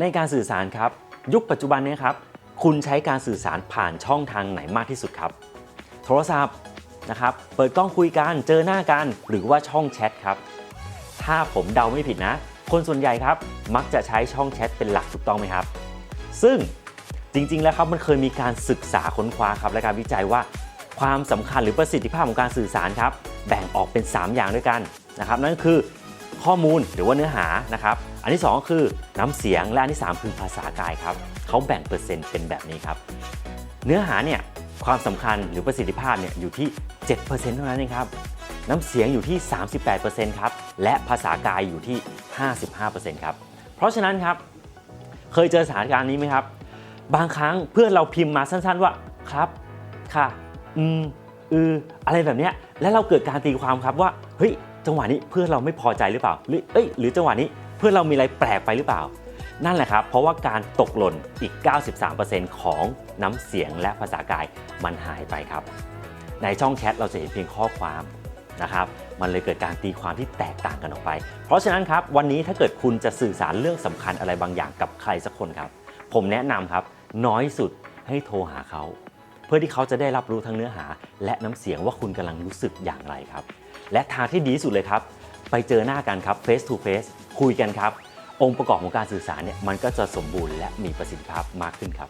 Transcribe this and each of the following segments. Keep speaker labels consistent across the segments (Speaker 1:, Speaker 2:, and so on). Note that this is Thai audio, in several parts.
Speaker 1: ในการสื่อสารครับ ยุคปัจจุบันเนี้ครับ คุณใช้การสื่อสารผ่านช่องทางไหนมากที่สุดครับ โทรศัพท์นะครับ เปิดกล้องคุยกันเจอหน้ากันหรือว่าช่องแชทครับ ถ้าผมเดาไม่ผิดนะ คนส่วนใหญ่ครับ มักจะใช้ช่องแชทเป็นหลักถูกต้องไหมครับ ซึ่งจริงๆแล้วครับมันเคยมีการศึกษาค้นคว้าครับ และการวิจัยว่าความสำคัญหรือประสิทธิภาพของการสื่อสารครับ แบ่งออกเป็น 3 อย่างด้วยกันนะครับ นั่นคือ ข้อมูลหรือว่าเนื้อหานะครับ อันที่ 2 ก็คือน้ำเสียงและอันที่ 3 คือภาษากายครับเขาแบ่งเปอร์เซ็นต์เป็นแบบนี้ครับ เนื้อหาเนี่ยความสำคัญหรือประสิทธิภาพเนี่ยอยู่ที่ 7%เท่านั้นเองครับน้ำเสียงอยู่ที่ 38%ครับ และภาษากายอยู่ที่ 55%ครับ เพราะฉะนั้นครับ เคยเจอสถานการณ์นี้ไหมครับ บางครั้งเพื่อนเราพิมพ์มาสั้นๆว่า ครับ ค่ะ อืม อือ อะไรแบบเนี้ยแล้วเราเกิดการตีความครับว่า เฮ้ย จังหวะนี้เพื่อนเราไม่พอใจหรือเปล่า หรือเอ้ยหรือจังหวะนี้เพื่อนเรามีอะไรแปลกไปหรือเปล่า นั่นแหละครับ เพราะว่าการตกหล่นอีก 93%ของน้ำเสียงและภาษากายมันหายไปครับ ในช่องแชทเราจะเห็นเพียงข้อความนะครับ มันเลยเกิดการตีความที่แตกต่างกันออกไป เพราะฉะนั้นครับวันนี้ถ้าเกิดคุณจะสื่อสารเรื่องสำคัญอะไรบางอย่างกับใครสักคนครับ ผมแนะนำครับน้อยสุดให้โทรหาเขา พื่อที่เขาจะได้รับรู้ทั้งเนื้อหา และน้ำเสียงว่าคุณกำลังรู้สึกอย่างไรครับ และทางที่ดีที่สุดเลยครับ ไปเจอหน้ากันครับ face to face คุยกันครับ องค์ประกอบของการสื่อสารเนี่ยมันก็จะสมบูรณ์และมีประสิทธิภาพมากขึ้นครับ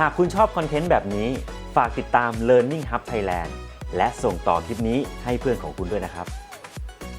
Speaker 1: หากคุณชอบคอนเทนต์แบบนี้ฝากติดตาม Learning Hub Thailand และส่งต่อคลิปนี้ให้เพื่อนของคุณด้วยนะครับ